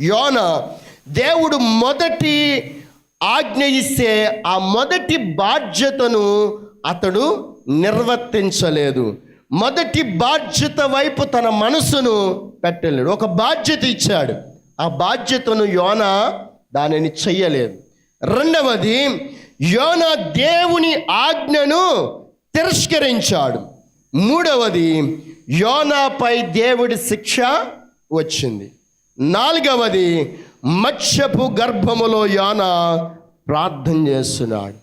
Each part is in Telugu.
యోన దేవుడు మొదటి ఆజ్ఞ ఇస్తే ఆ మొదటి బాధ్యతను అతడు నిర్వర్తించలేదు. మొదటి బాధ్యత వైపు తన మనసును పెట్టలేడు. ఒక బాధ్యత ఇచ్చాడు. ఆ బాధ్యతను యోన దానిని చెయ్యలేదు. రెండవది యోన దేవుని ఆజ్ఞను తిరస్కరించాడు. మూడవది యోనాపై దేవుడి శిక్ష వచ్చింది. నాలుగవది మత్స్యపు గర్భములో యోన ప్రార్థన చేస్తున్నాడు.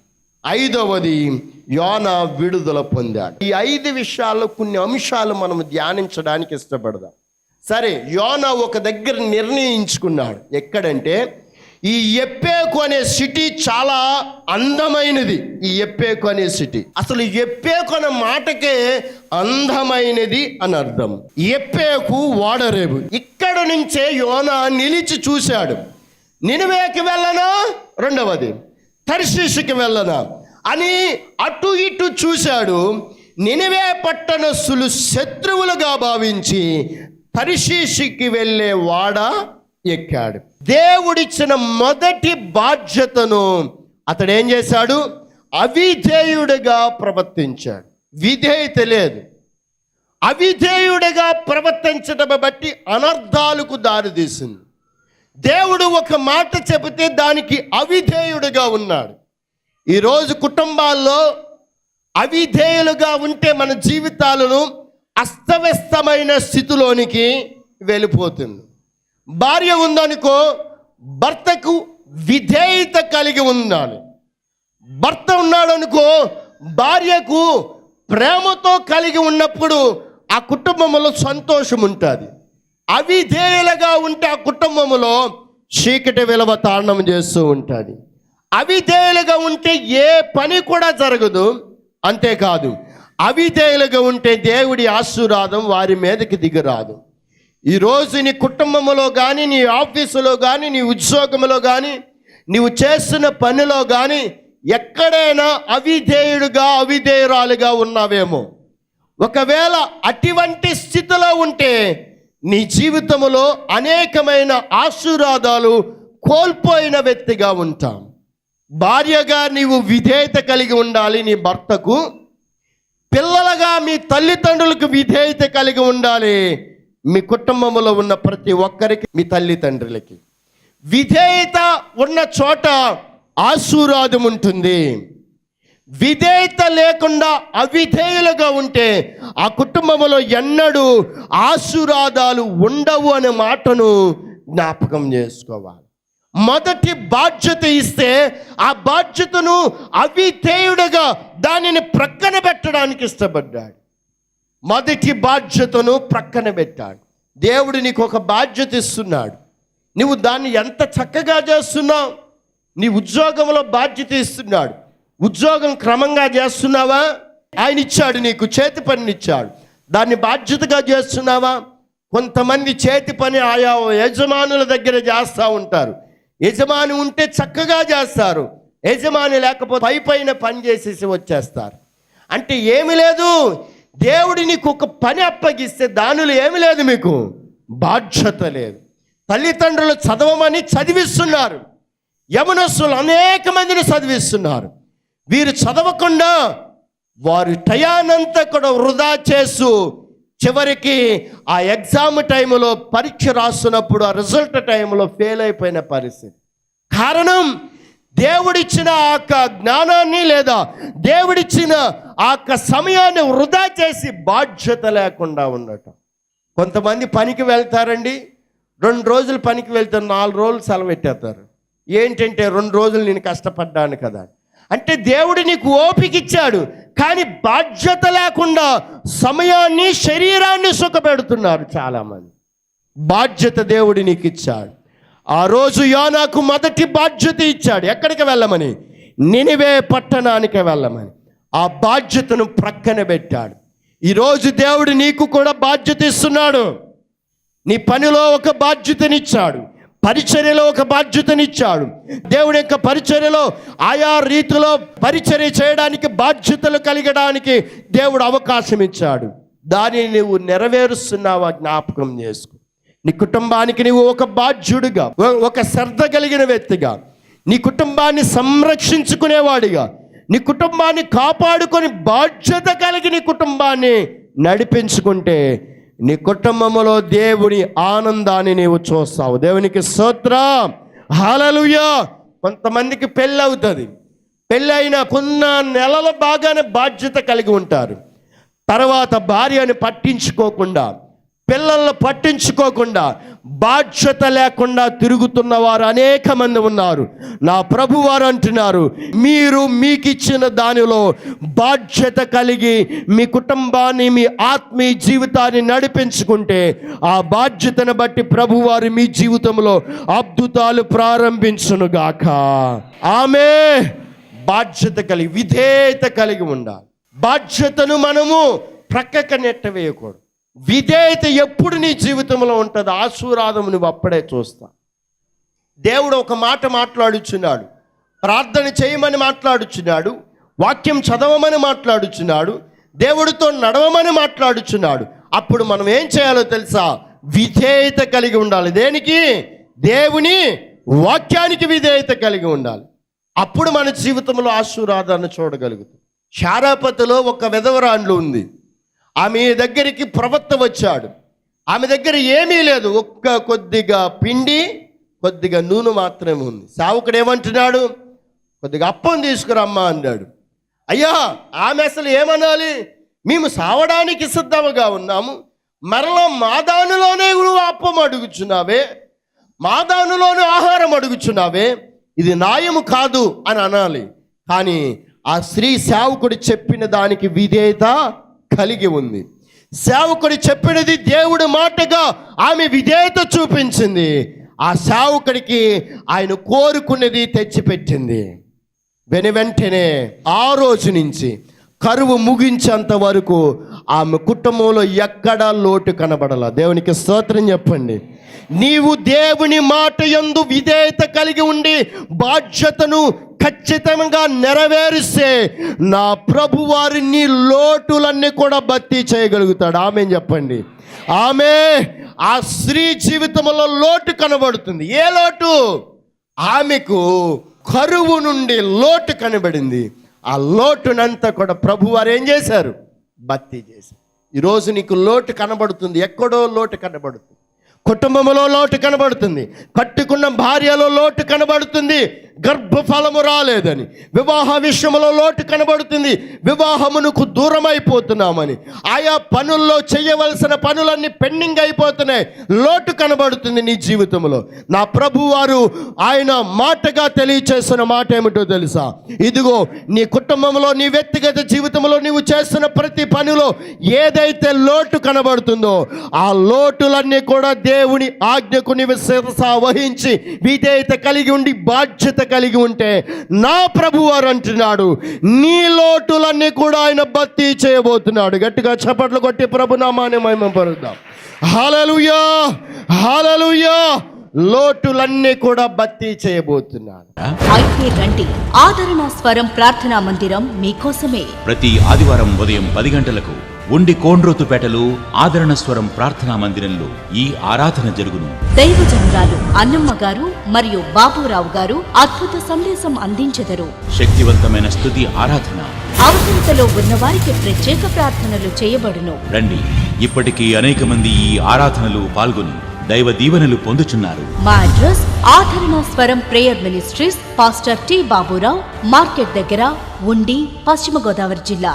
ఐదవది యోన విడుదల పొందాడు. ఈ ఐదు విషయాల్లో కొన్ని అంశాలు మనం ధ్యానించడానికి ఇష్టపడదాం. సరే యోన ఒక దగ్గర నిర్ణయించుకున్నాడు. ఎక్కడంటే ఈ ఎప్పేకు అనే సిటీ చాలా అందమైనది. ఈ ఎప్పేకు అనే సిటీ. అసలు ఎప్పేకు అనే మాటకే అందమైనది అని అర్థం. ఎప్పేకు వాడరేవు. ఇక్కడ నుంచే యోన నిలిచి చూశాడు. నినువేకి వెళ్ళనా? రెండవది. తర్శీషుకి వెళ్ళనా? అని అటు ఇటు చూశాడు. నినివే పట్టణస్సులు శత్రువులుగా భావించి పరిశీషికి వెళ్ళే వాడ ఎక్కాడు. దేవుడిచ్చిన మొదటి బాధ్యతను అతడు ఏం చేశాడు? అవిధేయుడిగా ప్రవర్తించాడు. విధేయత లేదు. అవిధేయుడిగా ప్రవర్తించడం బట్టి అనర్థాలకు దారితీసింది దేవుడు ఒక మాట చెబితే దానికి అవిధేయుడిగా ఉన్నాడు. ఈరోజు కుటుంబాల్లో అవిధేయులుగా ఉంటే మన జీవితాలను అస్తవ్యస్తమైన స్థితిలోనికి వెళ్ళిపోతుంది. భార్య ఉందనుకో భర్తకు విధేయత కలిగి ఉండాలి. భర్త ఉన్నాడనుకో భార్యకు ప్రేమతో కలిగి ఉన్నప్పుడు ఆ కుటుంబంలో సంతోషం ఉంటుంది. అవిధేయులుగా ఉంటే ఆ కుటుంబంలో చీకటి విలువ తాండం చేస్తూ ఉంటుంది. అవిధేయులుగా ఉంటే ఏ పని కూడా జరగదు. అంతేకాదు అవిధేయులుగా ఉంటే దేవుడి ఆశీర్వాదం వారి మీదకి దిగరాదు ఈరోజు నీ కుటుంబంలో కానీ నీ ఆఫీసులో కానీ నీ ఉద్యోగంలో కానీ నీవు చేస్తున్న పనిలో కానీ ఎక్కడైనా అవిధేయుడుగా అవిధేయురాలుగా ఉన్నావేమో. ఒకవేళ అటువంటి స్థితిలో ఉంటే నీ జీవితంలో అనేకమైన ఆశీర్వాదాలు కోల్పోయిన వ్యక్తిగా ఉంటాం. భార్యగా నీవు విధేయత కలిగి ఉండాలి నీ భర్తకు. పిల్లలుగా మీ తల్లిదండ్రులకు విధేయత కలిగి ఉండాలి. మీ కుటుంబంలో ఉన్న ప్రతి ఒక్కరికి మీ తల్లిదండ్రులకి విధేయత ఉన్న చోట ఆశీర్వాదం ఉంటుంది. విధేయత లేకుండా అవిధేయులుగా ఉంటే ఆ కుటుంబంలో ఎన్నడూ ఆశీర్వాదాలు ఉండవు అనే మాటను జ్ఞాపకం చేసుకోవాలి. మొదటి బాధ్యత ఇస్తే ఆ బాధ్యతను అవిధేయుడుగా దానిని ప్రక్కన పెట్టడానికి ఇష్టపడ్డాడు. మొదటి బాధ్యతను ప్రక్కన పెట్టాడు. దేవుడు నీకు ఒక బాధ్యత ఇస్తున్నాడు. నువ్వు దాన్ని ఎంత చక్కగా చేస్తున్నావు? నీ ఉద్యోగంలో బాధ్యత ఇస్తున్నాడు. ఉద్యోగం క్రమంగా చేస్తున్నావా? ఆయన ఇచ్చాడు నీకు చేతి పనినిచ్చాడు దాన్ని బాధ్యతగా చేస్తున్నావా? కొంతమంది చేతి పని ఆయా యజమానుల దగ్గర చేస్తూ ఉంటారు. యజమాని ఉంటే చక్కగా చేస్తారు. యజమాని లేకపోతే పై పైన పని చేసేసి వచ్చేస్తారు. అంటే ఏమి లేదు. దేవుడి నీకు ఒక పని అప్పగిస్తే దానిలో ఏమి లేదు మీకు? బాధ్యత లేదు. తల్లిదండ్రులు చదవమని చదివిస్తున్నారు. యమునస్సులు అనేక మందిని చదివిస్తున్నారు. వీరు చదవకుండా వారి టయానంతా కూడా వృధా చేస్తూ చివరికి ఆ ఎగ్జామ్ టైంలో పరీక్ష రాస్తున్నప్పుడు ఆ రిజల్ట్ టైంలో ఫెయిల్ అయిపోయిన పరిస్థితి. కారణం దేవుడిచ్చిన ఆ యొక్క జ్ఞానాన్ని లేదా దేవుడిచ్చిన ఆ యొక్క సమయాన్ని వృధా చేసి బాధ్యత లేకుండా ఉండటం కొంతమంది పనికి వెళ్తారండి. రెండు రోజులు పనికి వెళ్తారు నాలుగు రోజులు సెలవు పెట్టేస్తారు ఏంటంటే రెండు రోజులు నేను కష్టపడ్డాను కదా. అంటే దేవుడు నీకు ఓపిక ఇచ్చాడు కానీ బాధ్యత లేకుండా సమయాన్ని శరీరాన్ని సుఖపెడుతున్నారు చాలామంది. బాధ్యత దేవుడు నీకు ఇచ్చాడు ఆ రోజు యోనాకు మొదటి బాధ్యత ఇచ్చాడు. ఎక్కడికి వెళ్ళమని? నినివే పట్టణానికి వెళ్ళమని. ఆ బాధ్యతను ప్రక్కన పెట్టాడు. ఈరోజు దేవుడు నీకు కూడా బాధ్యత ఇస్తున్నాడు. నీ పనిలో ఒక బాధ్యతనిచ్చాడు. పరిచర్యలో ఒక బాధ్యతనిచ్చాడు. దేవుడి యొక్క పరిచర్యలో ఆయా రీతిలో పరిచర్య చేయడానికి బాధ్యతలు కలిగడానికి దేవుడు అవకాశం ఇచ్చాడు. దానిని నువ్వు నెరవేరుస్తున్నావా జ్ఞాపకం చేసుకో. నీ కుటుంబానికి నీవు ఒక బాధ్యుడిగా ఒక శ్రద్ధ కలిగిన వ్యక్తిగా నీ కుటుంబాన్ని సంరక్షించుకునేవాడిగా నీ కుటుంబాన్ని కాపాడుకొని బాధ్యత కలిగి నీ కుటుంబాన్ని నడిపించుకుంటే నీ కుటుంబంలో దేవుని ఆనందాన్ని నీవు చూస్తావు. దేవునికి సోత్ర హాలలుయ కొంతమందికి పెళ్ళి అవుతుంది. కొన్న నెలల బాగానే బాధ్యత కలిగి ఉంటారు. తర్వాత భార్యను పట్టించుకోకుండా పిల్లల్ని పట్టించుకోకుండా బాధ్యత లేకుండా తిరుగుతున్న వారు అనేక మంది ఉన్నారు. నా ప్రభు వారు అంటున్నారు మీరు మీకు ఇచ్చిన దానిలో బాధ్యత కలిగి మీ కుటుంబాన్ని మీ ఆత్మీయ జీవితాన్ని నడిపించుకుంటే ఆ బాధ్యతను బట్టి ప్రభువారు మీ జీవితంలో అద్భుతాలు ప్రారంభించునుగాక. ఆమె బాధ్యత కలిగి విధేయత కలిగి ఉండాలి. బాధ్యతను మనము ప్రక్కక నెట్టవేయకూడదు. విధేయత ఎప్పుడు నీ జీవితంలో ఉంటుంది? ఆశీర్వాదం నువ్వు అప్పుడే చూస్తా. దేవుడు ఒక మాట మాట్లాడుచున్నాడు. ప్రార్థన చేయమని మాట్లాడుచున్నాడు. వాక్యం చదవమని మాట్లాడుచున్నాడు. దేవుడితో నడవమని మాట్లాడుచున్నాడు. అప్పుడు మనం ఏం చేయాలో తెలుసా? విధేయత కలిగి ఉండాలి. దేనికి? దేవుని వాక్యానికి విధేయత కలిగి ఉండాలి. అప్పుడు మన జీవితంలో ఆశీర్వాదాన్ని చూడగలుగుతాం. శారాపతిలో ఒక విధవరాండ్లు ఉంది. ఆమె దగ్గరికి ప్రవక్త వచ్చాడు. ఆమె దగ్గర ఏమీ లేదు. ఒక్క కొద్దిగా పిండి కొద్దిగా నూనె మాత్రమే ఉంది. సావుకుడు ఏమంటున్నాడు? కొద్దిగా అప్పం తీసుకురమ్మా అన్నాడు. అయ్యా ఆమె అసలు ఏమనాలి? మేము సావడానికి సిద్ధముగా ఉన్నాము. మరలా మాదానులోనే నువ్వు అప్పం అడుగుచున్నావే. మాదానులోనే ఆహారం అడుగుచున్నావే. ఇది న్యాయము కాదు అని అనాలి. కానీ ఆ స్త్రీ సేవకుడు చెప్పిన దానికి విధేయత కలిగి ఉంది. సేవకుడు చెప్పినది దేవుడి మాటగా ఆమె విధేయత చూపించింది. ఆ సేవకుడికి ఆయన కోరుకున్నది తెచ్చిపెట్టింది. వెను వెంటనే ఆ రోజు నుంచి కరువు ముగించేంత వరకు ఆమె కుటుంబంలో ఎక్కడా లోటు కనబడలా? దేవునికి స్తోత్రం చెప్పండి. నీవు దేవుని మాట ఎందు విధేయత కలిగి ఉండి బాధ్యతను ఖచ్చితంగా నెరవేరిస్తే నా ప్రభు వారిని లోటులన్నీ కూడా భర్తీ చేయగలుగుతాడు. ఆమె చెప్పండి? ఆమె ఆ స్త్రీ జీవితంలో లోటు కనబడుతుంది. ఏ లోటు? ఆమెకు కరువు నుండి లోటు కనబడింది. ఆ లోటునంతా కూడా ప్రభువారు ఏం చేశారు? భర్తీ చేసి ఈరోజు నీకు లోటు కనబడుతుంది ఎక్కడో లోటు కనబడుతుంది. కుటుంబంలో లోటు కనబడుతుంది కట్టుకున్న భార్యలో లోటు కనబడుతుంది గర్భఫలము రాలేదని వివాహ విషయంలో లోటు కనబడుతుంది వివాహమునకు దూరం అయిపోతున్నామని ఆయా పనుల్లో చేయవలసిన పనులన్నీ పెండింగ్ అయిపోతున్నాయి లోటు కనబడుతుంది నీ జీవితంలో. నా ప్రభు వారు ఆయన మాటగా తెలియచేసిన మాట ఏమిటో తెలుసా? ఇదిగో నీ కుటుంబంలో నీ వ్యక్తిగత జీవితంలో నీవు చేస్తున్న ప్రతి పనిలో ఏదైతే లోటు కనబడుతుందో ఆ లోటులన్నీ కూడా దేవుని ఆజ్ఞకు నీవు శిరస వహించి విధేయత కలిగి ఉండి బాధ్యత కలిగి ఉంటే నా ప్రభు వారు అంటున్నాడు నీ లోటులన్నీ కూడా ఆయన భర్తీ చేయబోతున్నాడు. గట్టిగా చప్పట్లు కొట్టి ప్రభు నామాన్ని మహిమ పరుద్దాం హాలలుయా హాలలుయా లోటులన్నీ కూడా భర్తీ చేయబోతున్నాడు. అయితే రండి. ఆదరణ స్వరం ప్రార్థనా మందిరం మీకోసమే. ప్రతి ఆదివారం ఉదయం పది గంటలకు ఉండి కోండ్రోతుపేటలో ఆదరణ స్వరం ప్రార్థనా మందిరంలో ఈ ఆరాధన జరుగును. దైవజనురాలు అన్నమ్మ గారు మరియు బాబురావు గారు అద్భుత సందేశం అందించెదరు. శక్తివంతమైన స్తుతి ఆరాధన. అవసరతలో ఉన్నవారికి ప్రత్యేక ప్రార్థనలు చేయబడును. రండి ఇప్పటికీ అనేక మంది ఈ ఆరాధనలో పాల్గొని దైవ దీవెనలు పొందుచున్నారు. మా address Adarana Swaram prayer ministries pastor T Baburao market దగ్గర ఉండి పశ్చిమ గోదావరి జిల్లా.